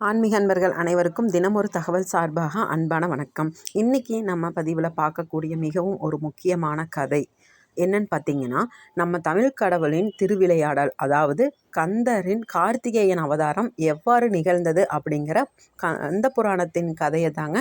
ஆன்மீக அன்பர்கள் அனைவருக்கும் தினம் ஒரு தகவல் சார்பாக அன்பான வணக்கம். இன்றைக்கி நம்ம பதிவில் பார்க்கக்கூடிய மிகவும் ஒரு முக்கியமான கதை என்னன்னு பார்த்தீங்கன்னா நம்ம தமிழ் கடவுளின் திருவிளையாடல் அதாவது கந்தரின் கார்த்திகேயன் அவதாரம் எவ்வாறு நிகழ்ந்தது அப்படிங்கிற கந்த புராணத்தின் கதையை தாங்க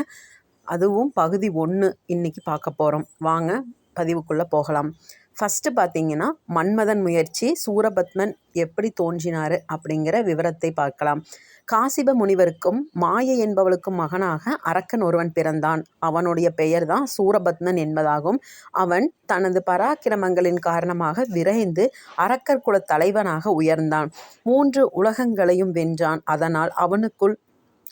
அதுவும் பகுதி ஒன்று இன்றைக்கி பார்க்க போகிறோம் வாங்க பதிவுக்குள்ளே போகலாம். ஃபஸ்ட்டு பார்த்தீங்கன்னா மன்மதன் முயற்சி சூரபத்மன் எப்படி தோன்றினார் அப்படிங்கிற விவரத்தை பார்க்கலாம். காசிப முனிவருக்கும் மாயை என்பவளுக்கும் மகனாக அரக்கன் ஒருவன் பிறந்தான். அவனுடைய பெயர் தான் சூரபத்மன் என்பதாகும். அவன் தனது பராக்கிரமங்களின் காரணமாக விரைந்து அரக்கர் குல தலைவனாக உயர்ந்தான். மூன்று உலகங்களையும் வென்றான். அதனால் அவனுக்குள்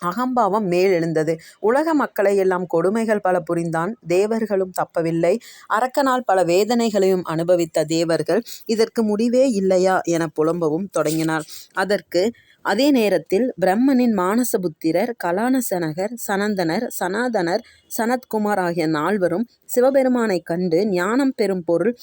அகம்பாவம் மேலெழுந்தது. உலக மக்களை எல்லாம் கொடுமைகள் பல புரிந்தான். தேவர்களும் தப்பவில்லை. அரக்கனால் பல வேதனைகளையும் அனுபவித்த தேவர்கள் இதற்கு முடிவே இல்லையா என புலம்பவும் தொடங்கினார். அதற்கு அதே நேரத்தில் பிரம்மனின் மானசபுத்திரர் கலானசனகர் சனந்தனர் சனாதனர் சனத்குமார் ஆகிய நால்வரும் சிவபெருமானைக் கண்டு ஞானம் பெறும் பொருள்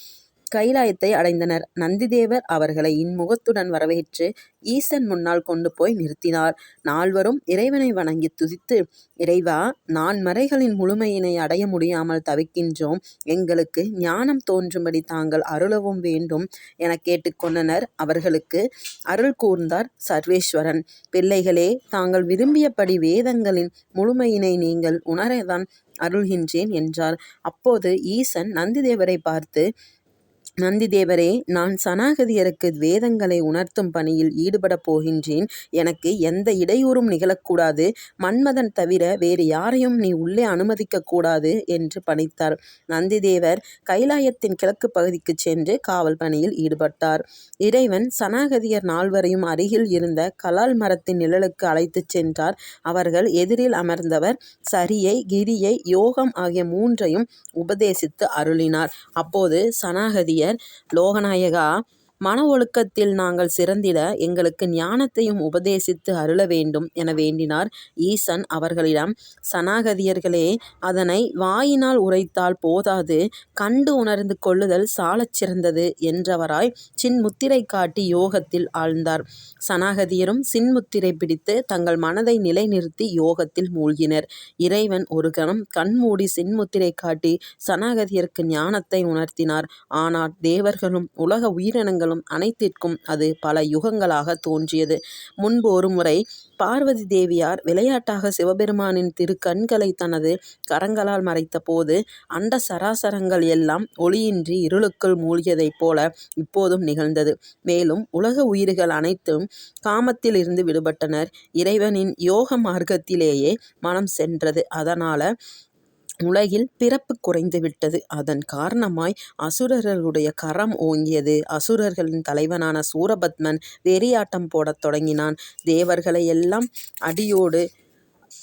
கைலாயத்தை அடைந்தனர். நந்திதேவர் அவர்களை இன்முகத்துடன் வரவேற்று ஈசன் முன்னால் கொண்டு போய் நிறுத்தினார். நால்வரும் இறைவனை வணங்கி துதித்து இறைவா நான் மறைகளின் முழுமையினை அடைய முடியாமல் தவிக்கின்றோம். எங்களுக்கு ஞானம் தோன்றும்படி தாங்கள் அருளவும் வேண்டும் என கேட்டுக்கொண்டனர் அவர்களுக்கு அருள் கூர்ந்தார் சர்வேஸ்வரன். பிள்ளைகளே தாங்கள் விரும்பியபடி வேதங்களின் முழுமையினை நீங்கள் உணரதான் அருள்கின்றேன் என்றார். அப்போது ஈசன் நந்திதேவரை பார்த்து நந்திதேவரே நான் சனாகதியருக்கு வேதங்களை உணர்த்தும் பணியில் ஈடுபடப் போகின்றேன். எனக்கு எந்த இடையூறும் நிகழக்கூடாது. மன்மதன் தவிர வேறு யாரையும் நீ உள்ளே அனுமதிக்க கூடாது என்று பணித்தார். நந்திதேவர் கைலாயத்தின் கிழக்கு பகுதிக்கு சென்று காவல் பணியில் ஈடுபட்டார். இறைவன் சனாகதியர் நால்வரையும் அருகில் இருந்த கலால் மரத்தின் நிழலுக்கு அழைத்துச் சென்றார். அவர்கள் எதிரில் அமர்ந்தவர் சரியை கிரியை யோகம் ஆகிய மூன்றையும் உபதேசித்து அருளினார். அப்போது சனாகதியர் லோகநாயகா மன ஒழுக்கத்தில் நாங்கள் சிறந்திட எங்களுக்கு ஞானத்தையும் உபதேசித்து அருள வேண்டும் என வேண்டினார் ஈசன் அவர்களிடம். சனாகதியர்களே அதனை வாயினால் உரைத்தால் போதாது கண்டு உணர்ந்து கொள்ளுதல் சாலச் சிறந்தது என்றவராய் சின்முத்திரை காட்டி யோகத்தில் ஆழ்ந்தார். சனாகதியரும் சின்முத்திரை பிடித்து தங்கள் மனதை நிலைநிறுத்தி யோகத்தில் மூழ்கினர். இறைவன் ஒரு கணம் கண்மூடி சின்முத்திரை காட்டி சனாகதியருக்கு ஞானத்தை உணர்த்தினார். ஆனால் தேவர்களும் உலக உயிரினங்களும் காலம் அனைத்திற்கும் அது பல யுகங்களாக தோன்றியது. முன்பு ஒருமுறை பார்வதி தேவியார் விளையாட்டாக சிவபெருமானின் திரு கண்களை தனது கரங்களால் மறைத்த போது அண்ட சராசரங்கள் எல்லாம் ஒளியின்றி இருளுக்குள் மூழ்கியதைப் போல இப்போதும் நிகழ்ந்தது. மேலும் உலக உயிர்கள் அனைத்தும் காமத்தில் இருந்து விடுபட்டனர். இறைவனின் யோக மார்க்கத்திலேயே மனம் சென்றது. அதனால உலகில் பிறப்பு குறைந்துவிட்டது அதன் காரணமாய் அசுரர்களுடைய கரம் ஓங்கியது. அசுரர்களின் தலைவனான சூரபத்மன் வெறியாட்டம் போடத் தொடங்கினான். தேவர்களை எல்லாம் அடியோடு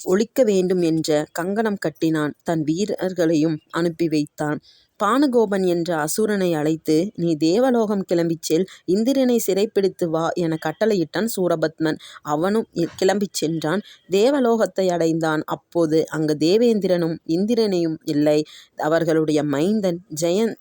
ஒழிக்க வேண்டும் என்ற கங்கணம் கட்டினான். தன் வீரர்களையும் அனுப்பி வைத்தான். பானுகோபன் என்ற அசுரனை அழைத்து நீ தேவலோகம் கிளம்பிச் செல் இந்திரனை சிறைப்பிடித்து வா என கட்டளையிட்டான் சூரபத்மன். அவனும் கிளம்பிச் சென்றான். தேவலோகத்தை அடைந்தான். அப்போது அங்கு தேவேந்திரனும் இந்திரனையும் இல்லை. அவர்களுடைய மைந்தன் ஜெயன்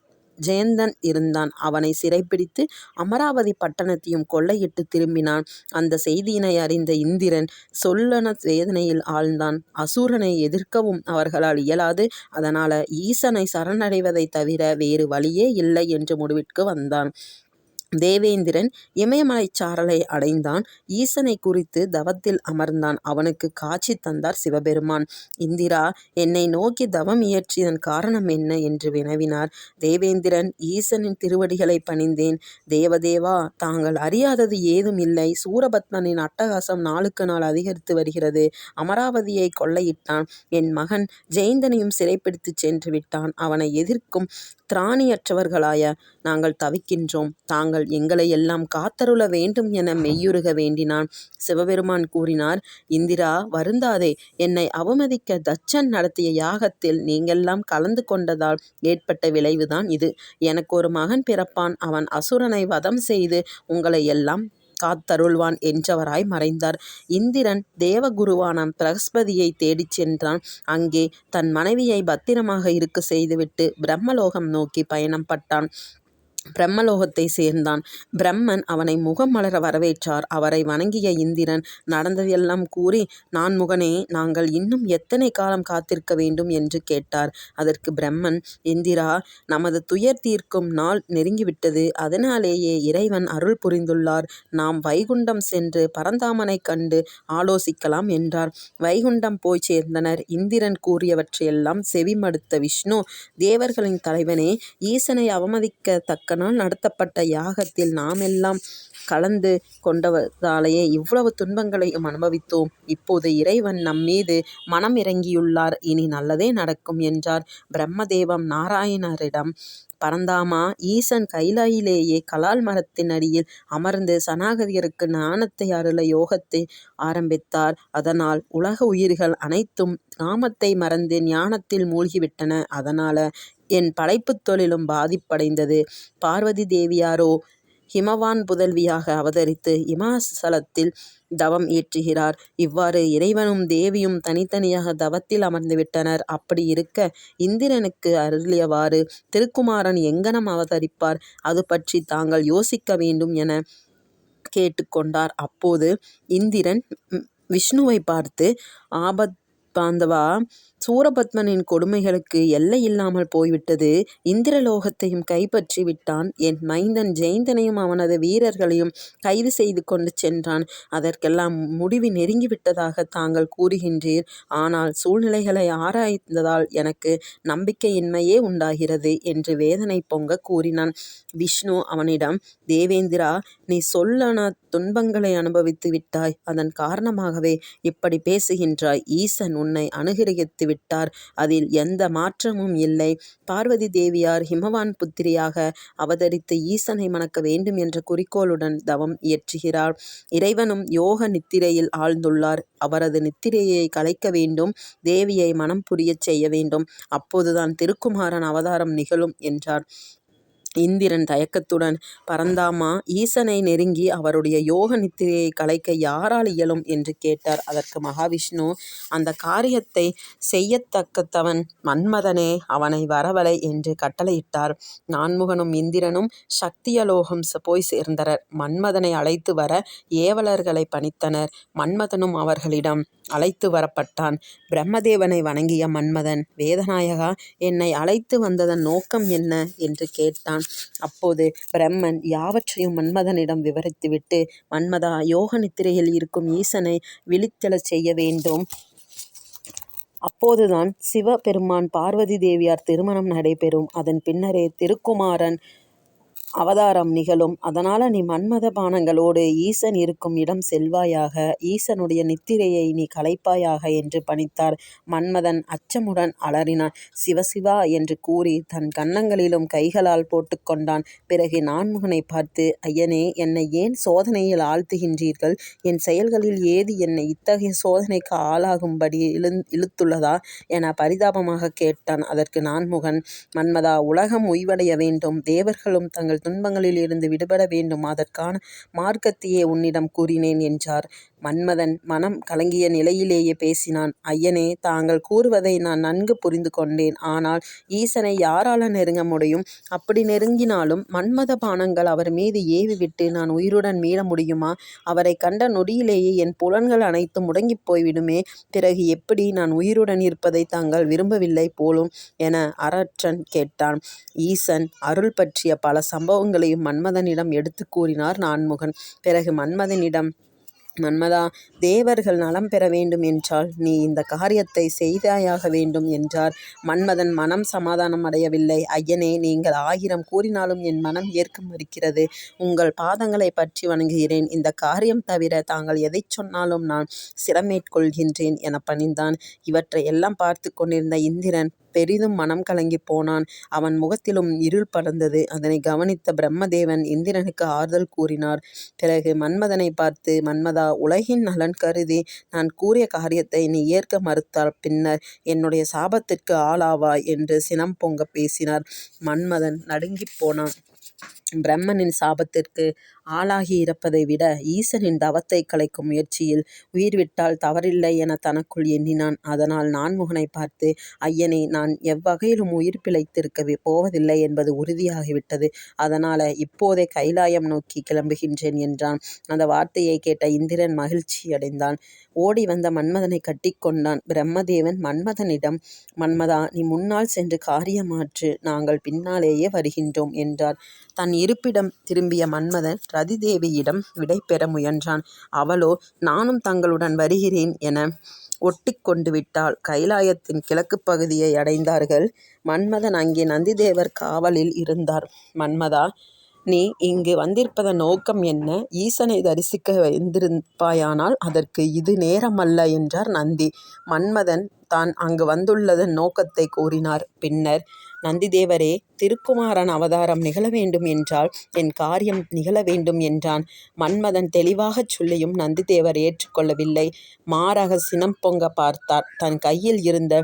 ஜெயந்தன் இருந்தான். அவனை சிறைப்பிடித்து அமராவதி பட்டணத்தையும் கொள்ளையிட்டு திரும்பினான். அந்த செய்தியினை அறிந்த இந்திரன் சொல்லன வேதனையில் ஆழ்ந்தான். அசுரனை எதிர்க்கவும் அவர்களால் இயலாது. அதனால ஈசனை சரணடைவதை தவிர வேறு வழியே இல்லை என்று முடிவிற்கு வந்தான். தேவேந்திரன் இமயமலைச் சாரலை அடைந்தான். ஈசனை குறித்து தவத்தில் அமர்ந்தான். அவனுக்கு காட்சி தந்தார் சிவபெருமான். இந்திரா என்னை நோக்கி தவம் இயற்றியதன் காரணம் என்ன? என்று வினவினார். தேவேந்திரன் ஈசனின் திருவடிகளை பணிந்தேன். தேவதேவா தாங்கள் அறியாதது ஏதும் இல்லை. சூரபத்மனின் அட்டகாசம் நாளுக்கு நாள் அதிகரித்து வருகிறது. அமராவதியை கொள்ளையிட்டான். என் மகன் ஜெயந்தனையும் சிறைப்பிடித்துச் சென்று விட்டான். அவனை எதிர்க்கும் திராணியற்றவர்களாய நாங்கள் தவிக்கின்றோம். தாங்கள் எங்களை எல்லாம் காத்தருள வேண்டும் என மெய்யுருக வேண்டினான். சிவபெருமான் கூறினார் இந்திரா வருந்தாதே. என்னை அவமதிக்க தச்சன் நடத்திய யாகத்தில் நீங்கெல்லாம் கலந்து கொண்டதால் ஏற்பட்ட விளைவுதான் இது. எனக்கு ஒரு மகன் பிறப்பான். அவன் அசுரனை வதம் செய்து உங்களை எல்லாம் காத்தருள்வான் என்றவராய் மறைந்தார். இந்திரன் தேவகுருவான பிரகஸ்பதியை தேடிச் சென்றான். அங்கே தன் மனைவியை பத்திரமாக இருக்க செய்துவிட்டு பிரம்மலோகம் நோக்கி பயணம் பட்டான். பிரம்மலோகத்தை சேர்ந்தான். பிரம்மன் அவனை முகம் மலர வரவேற்றார். அவரை வணங்கிய இந்திரன் நடந்ததையெல்லாம் கூறி நான் முகனே நாங்கள் இன்னும் எத்தனை காலம் காத்திருக்க வேண்டும்? என்று கேட்டார். அதற்கு பிரம்மன் இந்திரா நமது துயர் தீர்க்கும் நாள் நெருங்கிவிட்டது. அதனாலேயே இறைவன் அருள் புரிந்துள்ளார். நாம் வைகுண்டம் சென்று பரந்தாமனைக் கண்டு ஆலோசிக்கலாம் என்றார். வைகுண்டம் போய் சேர்ந்தனர். இந்திரன் கூறியவற்றையெல்லாம் செவிமடுத்த விஷ்ணு தேவர்களின் தலைவனே ஈசனை அவமதிக்கத்தக்க தக்க நடத்தப்பட்ட யாகத்தில் நாமெல்லாம் கலந்து கொண்டதாலேயே இவ்வளவு துன்பங்களையும் அனுபவித்தோம். இப்போது இறைவன் நம்மீது மனம் இறங்கியுள்ளார். இனி நல்லதே நடக்கும் என்றார். பிரம்மதேவம் நாராயணரிடம் பரந்தாமா ஈசன் கைலாயிலேயே கலால் மரத்தின் அடியில் அமர்ந்து சனாகதியருக்கு ஞானத்தை அருள யோகத்தை ஆரம்பித்தார். அதனால் உலக உயிர்கள் அனைத்தும் காமத்தை மறந்து ஞானத்தில் மூழ்கிவிட்டன. அதனால என் படைப்புத் தொழிலும் பாதிப்படைந்தது. பார்வதி தேவியாரோ ஹிமவான் புதல்வியாக அவதரித்து இமாசலத்தில் தவம் இயற்றுகிறார். இவ்வாறு இறைவனும் தேவியும் தனித்தனியாக தவத்தில் அமர்ந்துவிட்டனர். அப்படி இருக்க இந்திரனுக்கு அருளியவாறு திருக்குமாரன் எங்ஙனம் அவதரிப்பார்? அது பற்றி தாங்கள் யோசிக்க வேண்டும் எனக் கேட்டுக் கொண்டார். அப்போது இந்திரன் விஷ்ணுவைப் பார்த்து ஆபத்பாந்தவா சூரபத்மனின் கொடுமைகளுக்கு எல்லையில்லாமல் போய்விட்டது. இந்திரலோகத்தையும் கைப்பற்றி விட்டான். என் மைந்தன் ஜெயந்தனையும் அவனது வீரர்களையும் கைது செய்து கொண்டு சென்றான். அதற்கெல்லாம் முடிவு நெருங்கிவிட்டதாக தாங்கள் கூறுகின்றீர். ஆனால் சூழ்நிலைகளை ஆராய்ந்ததால் எனக்கு நம்பிக்கையின்மையே உண்டாகிறது என்று வேதனை பொங்க கூறினான். விஷ்ணு அவனிடம் தேவேந்திரா நீ சொல்லன துன்பங்களை அனுபவித்து விட்டாய். அதன் காரணமாகவே இப்படி பேசுகின்றாய். ஈசன் உன்னை அனுக்கிரகித்து விட்டார். அதில் எந்த மாற்றமும் இல்லை. பார்வதி தேவியார் ஹிமவான் புத்திரியாக அவதரித்து ஈசனை மணக்க வேண்டும் என்ற குறிக்கோளுடன் தவம் இயற்றுகிறார். இறைவனும் யோக நித்திரையில் ஆழ்ந்துள்ளார். அவரது நித்திரையை கலைக்க வேண்டும். தேவியை மனம் புரியச் செய்ய வேண்டும். அப்போதுதான் திருக்குமாரன் அவதாரம் நிகழும் என்றார். இந்திரன் தயக்கத்துடன் பரந்தாமா ஈசனை நெருங்கி அவருடைய யோக நித்திரையை கலைக்க யாரால் இயலும்? என்று கேட்டார். அதற்கு மகாவிஷ்ணு அந்த காரியத்தை செய்யத்தக்கத்தவன் மன்மதனே அவனை வரவலை என்று கட்டளையிட்டார். நான்முகனும் இந்திரனும் சக்தியலோகம் போய் சேர்ந்தனர். மன்மதனை அழைத்து வர ஏவலர்களை பணித்தனர். மன்மதனும் அவர்களிடம் அழைத்து வரப்பட்டான். பிரம்மதேவனை வணங்கிய மன்மதன் வேதநாயகா என்னை அழைத்து வந்ததன் நோக்கம் என்ன? என்று கேட்டான். அப்போது பிரம்மன் யாவற்றையும் மன்மதனிடம் விவரித்துவிட்டு மன்மதா யோக நித்திரையில் இருக்கும் ஈசனை விழித்தெழச் செய்ய வேண்டும். அப்போதுதான் சிவபெருமான் பார்வதி தேவியார் திருமணம் நடைபெறும். அதன் பின்னரே திருக்குமாரன் அவதாரம் நிகழும். அதனால் நீ மன்மத பானங்களோடு ஈசன் இருக்கும் இடம் செல்வாயாக. ஈசனுடைய நித்திரையை நீ கலைப்பாயாக என்று பணித்தார். மன்மதன் அச்சமுடன் அலறினான். சிவ சிவா என்று கூறி தன் கன்னங்களிலும் கைகளால் போட்டுக்கொண்டான் பிறகு நான்முகனை பார்த்து ஐயனே என்னை ஏன் சோதனையில் ஆழ்த்துகின்றீர்கள்? என் செயல்களில் ஏது என்னை இத்தகைய சோதனைக்கு ஆளாகும்படி இழுத்துள்ளதா? என பரிதாபமாக கேட்டான். அதற்கு நான்முகன் மன்மதா உலகம் உய்வடைய வேண்டும். தேவர்களும் தங்கள் துன்பங்களில் இருந்து விடுபட வேண்டும். அதற்கான மார்க்கத்தையே உன்னிடம் கூறினேன் என்றார். மன்மதன் மனம் கலங்கிய நிலையிலேயே பேசினான். ஐயனே தாங்கள் கூறுவதை நான் நன்கு புரிந்து கொண்டேன். ஆனால் ஈசனை யாரால நெருங்க முடியும்? அப்படி நெருங்கினாலும் மன்மத பானங்கள் அவர் மீது ஏவிவிட்டு நான் உயிருடன் மீள முடியுமா? அவரை கண்ட நொடியிலேயே என் புலன்கள் அனைத்தும் முடங்கிப் போய்விடுமே. பிறகு எப்படி? நான் உயிருடன் இருப்பதை தாங்கள் விரும்பவில்லை போலும் என அரற்றன் கேட்டான். ஈசன் அருள் பற்றிய பல சம்பவங்களையும் மன்மதனிடம் எடுத்துக் கூறினார் நான்முகன். பிறகு மன்மதனிடம் மன்மதா தேவர்கள் நலம் பெற வேண்டும் என்றால் நீ இந்த காரியத்தை செய்தாயாக வேண்டும் என்றார். மன்மதன் மனம் சமாதானம் அடையவில்லை. ஐயனே நீங்கள் ஆயிரம் கூறினாலும் என் மனம் ஏற்க மறுக்கிறது. உங்கள் பாதங்களைப் பற்றி வணங்குகிறேன். இந்த காரியம் தவிர தாங்கள் எதைச் சொன்னாலும் நான் சிரமேற்கொள்கின்றேன் என பணிந்தான். இவற்றை எல்லாம் பார்த்து கொண்டிருந்த இந்திரன் பெரிதும் மனம் கலங்கிப் போனான். அவன் முகத்திலும் இருள் படர்ந்தது. அதனைக் கவனித்த பிரம்மதேவன் இந்திரனுக்கு ஆறுதல் கூறினார். பிறகு மன்மதனைப் பார்த்து மன்மதா உலகின் நலன் கருதி நான் கூறிய காரியத்தை நீ ஏற்க மறுத்தால் பின்னர் என்னுடைய சாபத்திற்கு ஆளாவாய் என்று சினம் பொங்கப் பேசினார். மன்மதன் நடுங்கிப் போனான். பிரம்மனின் சாபத்திற்கு ஆளாகி இறப்பதை விட ஈசனின் தவத்தை கலைக்கும் முயற்சியில் உயிர்விட்டால் தவறில்லை என தனக்குள் எண்ணினான். அதனால் நான்முகனை பார்த்து ஐயனே நான் எவ்வகையிலும் உயிர் பிழைத்திருக்கவே போவதில்லை என்பது உறுதியாகிவிட்டது. அதனால இப்போதே கைலாயம் நோக்கி கிளம்புகின்றேன் என்றான். அந்த வார்த்தையைக் கேட்ட இந்திரன் மகிழ்ச்சியடைந்தான். ஓடி வந்த மன்மதனை கட்டிக்கொண்டான் பிரம்மதேவன் மன்மதனிடம் மன்மதா நீ முன்னால் சென்று காரியமாற்று நாங்கள் பின்னாலேயே வருகின்றோம் என்றார். தன் இருப்பிடம் திரும்பிய மன்மதன் ரதிதேவியிடம் விடை பெற முயன்றான். அவளோ நானும் தங்களுடன் வருகிறேன் என ஒட்டி கொண்டு விட்டாள். கைலாயத்தின் கிழக்கு பகுதியை அடைந்தார்கள். மன்மதன் அங்கே நந்திதேவர் காவலில் இருந்தார். மன்மதா நீ இங்கு வந்திருப்பதன் நோக்கம் என்ன? ஈசனை தரிசிக்க வந்திருப்பாயானால் அதற்கு இது நேரமல்ல என்றார் நந்தி. மன்மதன் தான் அங்கு வந்துள்ளதன் நோக்கத்தை கூறினார். பின்னர் நந்திதேவரே திருக்குமாரன் அவதாரம் நிகழ வேண்டும் என்றால் என் காரியம் நிகழ வேண்டும் என்றான். மன்மதன் தெளிவாகச் சொல்லியும் நந்திதேவர் ஏற்றுக்கொள்ளவில்லை மாறாக சினம் பொங்க பார்த்தார். தன் கையில் இருந்த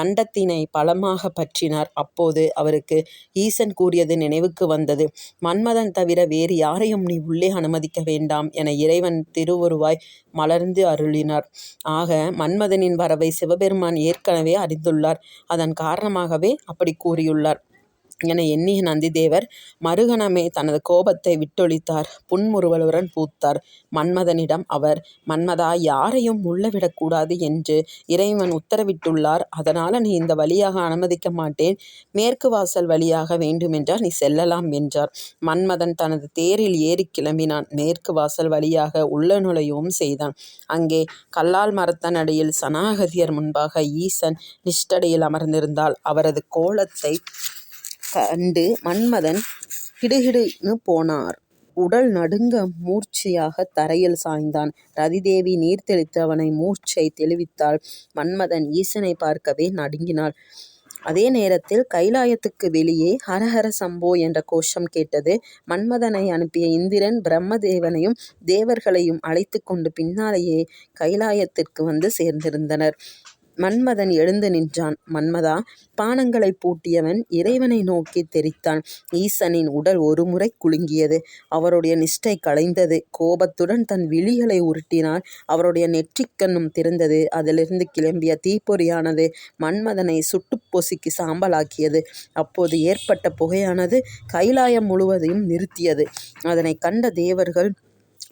தண்டத்தினை பலமாகப் பற்றினார். அப்போது அவருக்கு ஈசன் கூறியது நினைவுக்கு வந்தது. மன்மதன் தவிர வேறு யாரையும் நீ உள்ளே அனுமதிக்க வேண்டாம் என இறைவன் திருவுருவாய் மலர்ந்து அருளினார். ஆக மன்மதனின் வரவை சிவபெருமான் ஏற்கனவே அறிந்துள்ளார். அதன் காரணமாகவே அப்படிக் கூறியுள்ளார் என எண்ணிய நந்திதேவர் மறுகணமே தனது கோபத்தை விட்டொழித்தார். புன்முறுவலுடன் பூத்தார். மன்மதனிடம் அவர் மன்மதா யாரையும் உள்ள விடக்கூடாது என்று இறைவன் உத்தரவிட்டுள்ளார். அதனால் நீ இந்த வழியாக அனுமதிக்க மாட்டேன். மேற்கு வாசல் வழியாக வேண்டுமென்றால் நீ செல்லலாம் என்றார். மன்மதன் தனது தேரில் ஏறி கிளம்பினான். மேற்கு வாசல் வழியாக உள்ள நுழையவும் செய்தான். அங்கே கல்லால் மரத்தடியில் சனாகதியர் முன்பாக ஈசன் நிஷ்டடையில் அமர்ந்திருந்தால் அவரது கோலத்தை கண்டு மன்மதன் கிடுகிடுன்னு போனார். உடல் நடுங்க மூர்ச்சையாகத் தரையில் சாய்ந்தான். ரதிதேவி நீர் தெளித்து அவனை மூர்ச்சை தெளிவித்தாள். மன்மதன் ஈசனைப் பார்க்கவே நடுங்கினாள் அதே நேரத்தில் கைலாயத்துக்கு வெளியே ஹரஹர சம்போ என்ற கோஷம் கேட்டது. மன்மதனை அனுப்பிய இந்திரன் பிரம்மதேவனையும் தேவர்களையும் அழைத்துக் கொண்டு பின்னாலேயே கைலாயத்திற்கு வந்து சேர்ந்திருந்தனர். மன்மதன் எழுந்து நின்றான். மன்மதா பானங்களைப் பூட்டியவன் இறைவனை நோக்கி தெறித்தான். ஈசனின் உடல் ஒருமுறை குலுங்கியது. அவருடைய நிஷ்டை கலைந்தது. கோபத்துடன் தன் விழிகளை உருட்டினார். அவருடைய நெற்றிக்கண்ணும் திறந்தது. அதிலிருந்து கிளம்பிய தீப்பொறியானது மன்மதனை சுட்டு பொசுக்கிச் சாம்பலாக்கியது. அப்போது ஏற்பட்ட புகையானது கைலாயம் முழுவதையும் நிறுத்தியது. அதனை கண்ட தேவர்கள்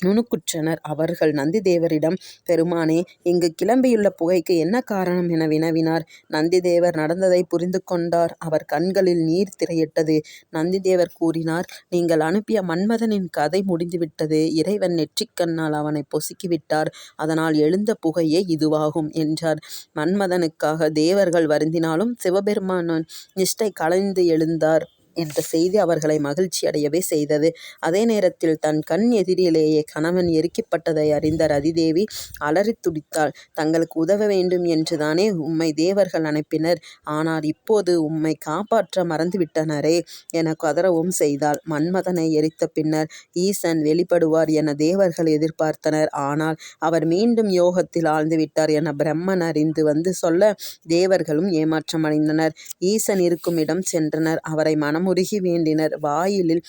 நுணுக்குற்றனர். அவர்கள் நந்திதேவரிடம் பெருமானே இங்கு கிளம்பியுள்ள புகைக்கு என்ன காரணம் என வினவினார் நந்திதேவர் நடந்ததை புரிந்து கொண்டார். அவர் கண்களில் நீர் திரையிட்டது. நந்திதேவர் கூறினார் நீங்கள் அனுப்பிய மன்மதனின் கதை முடிந்துவிட்டது. இறைவன் நெற்றிக்கண்ணால் அவனை பொசுக்கிவிட்டார். அதனால் எழுந்த புகையே இதுவாகும் என்றார். மன்மதனுக்காக தேவர்கள் வருந்தினாலும் சிவபெருமானின் நிஷ்டை கலைந்து எழுந்தார் என்ற செய்தி அவர்களை மகிழ்ச்சியடையவே செய்தது. அதே நேரத்தில் தன் கண் எதிரிலேயே கணவன் எரிக்கப்பட்டதை அறிந்த ரதிதேவி அலறித் துடித்தாள். தங்களுக்கு உதவ வேண்டும் என்றுதானே உம்மை தேவர்கள் அனுப்பினர். ஆனால் இப்போது உம்மை காப்பாற்ற மறந்துவிட்டனரே என கதறவும் செய்தாள். மன்மதனை எரித்த பின்னர் ஈசன் வெளிப்படுவார் என தேவர்கள் எதிர்பார்த்தனர். ஆனால் அவர் மீண்டும் யோகத்தில் ஆழ்ந்துவிட்டார் என பிரம்மன் அறிந்து வந்து சொல்ல தேவர்களும் ஏமாற்றமடைந்தனர். ஈசன் இருக்கும் இடம் சென்றனர். அவரை மனம் மனமுருகி வேண்டினர். வாயிலில்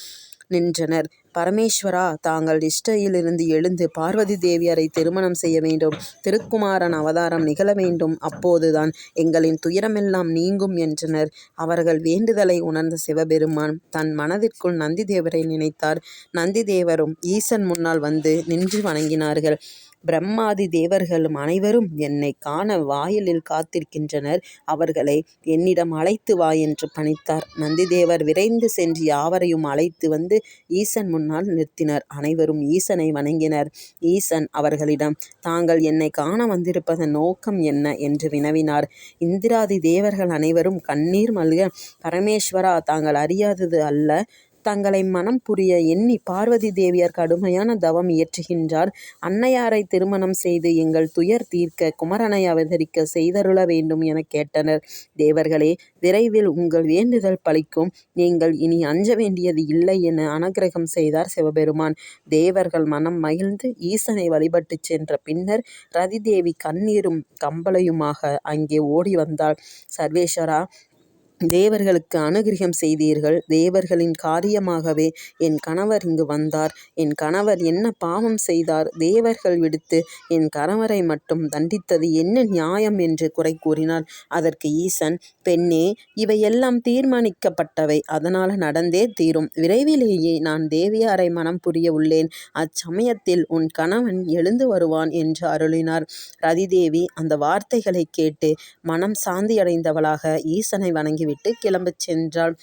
நின்றனர். பரமேஸ்வரா தாங்கள் நிஷ்டையிலிருந்து எழுந்து பார்வதி தேவியரை திருமணம் செய்ய வேண்டும். திருக்குமாரன் அவதாரம் நிகழ வேண்டும். அப்போதுதான் எங்களின் துயரமெல்லாம் நீங்கும் என்றனர். அவர்கள் வேண்டுதலை உணர்ந்த சிவபெருமான் தன் மனதிற்குள் நந்திதேவரை நினைத்தார். நந்திதேவரும் ஈசன் முன்னால் வந்து நின்று வணங்கினார்கள். பிரம்மாதி தேவர்களும் அனைவரும் என்னை காண வாயிலில் காத்திருக்கின்றனர். அவர்களை என்னிடம் அழைத்து வா என்று பணித்தார். நந்திதேவர் விரைந்து சென்று யாவரையும் அழைத்து வந்து ஈசன் முன்னால் நிறுத்தினர் அனைவரும் ஈசனை வணங்கினர். ஈசன் அவர்களிடம் தாங்கள் என்னை காண வந்திருப்பதன் நோக்கம் என்ன? என்று வினவினார். இந்திராதி தேவர்கள் அனைவரும் கண்ணீர் மல்க பரமேஸ்வரா தாங்கள் அறியாதது அல்ல. தங்களை மனம் புரிய எண்ணி பார்வதி தேவியார் கடுமையான தவம் இயற்றுகின்றார். அன்னையாரை திருமணம் செய்து எங்கள் துயர் தீர்க்க குமரனை அவதரிக்க செய்தருள வேண்டும் என கேட்டனர். தேவர்களே விரைவில் உங்கள் வேண்டுதல் பழிக்கும் நீங்கள் இனி அஞ்ச வேண்டியது இல்லை என அனுக்கிரகம் செய்தார் சிவபெருமான். தேவர்கள் மனம் மகிழ்ந்து ஈசனை வழிபட்டுச் சென்ற பின்னர் ரதிதேவி கண்ணீரும் கம்பலையுமாக அங்கே ஓடி வந்தாள். சர்வேஸ்வரா தேவர்களுக்கு அனுக்கிரகம் செய்தீர்கள். தேவர்களின் காரியமாகவே என் கணவர் இங்கு வந்தார். என் கணவர் என்ன பாவம் செய்தார்? தேவர்கள் விடுத்து என் கணவரை மட்டும் தண்டித்தது என்ன நியாயம்? என்று குறை கூறினார் அதற்கு ஈசன் பெண்ணே இவையெல்லாம் தீர்மானிக்கப்பட்டவை. அதனால் நடந்தே தீரும். விரைவிலேயே நான் தேவியாரை மனம் புரிய உள்ளேன். அச்சமயத்தில் உன் கணவன் எழுந்து வருவான் என்று அருளினார். ரதிதேவி அந்த வார்த்தைகளைக் கேட்டு மனம் சாந்தியடைந்தவளாக ஈசனை வணங்கி வாங்கிவிட்டு கிளம்பச் சென்றாள்.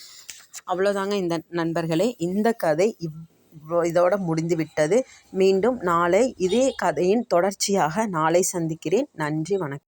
அவ்வளோதாங்க இந்த நண்பர்களே இந்த கதை இவ் இதோட முடிந்து விட்டது. மீண்டும் நாளை இதே கதையின் தொடர்ச்சியாக நாளை சந்திக்கிறேன். நன்றி வணக்கம்.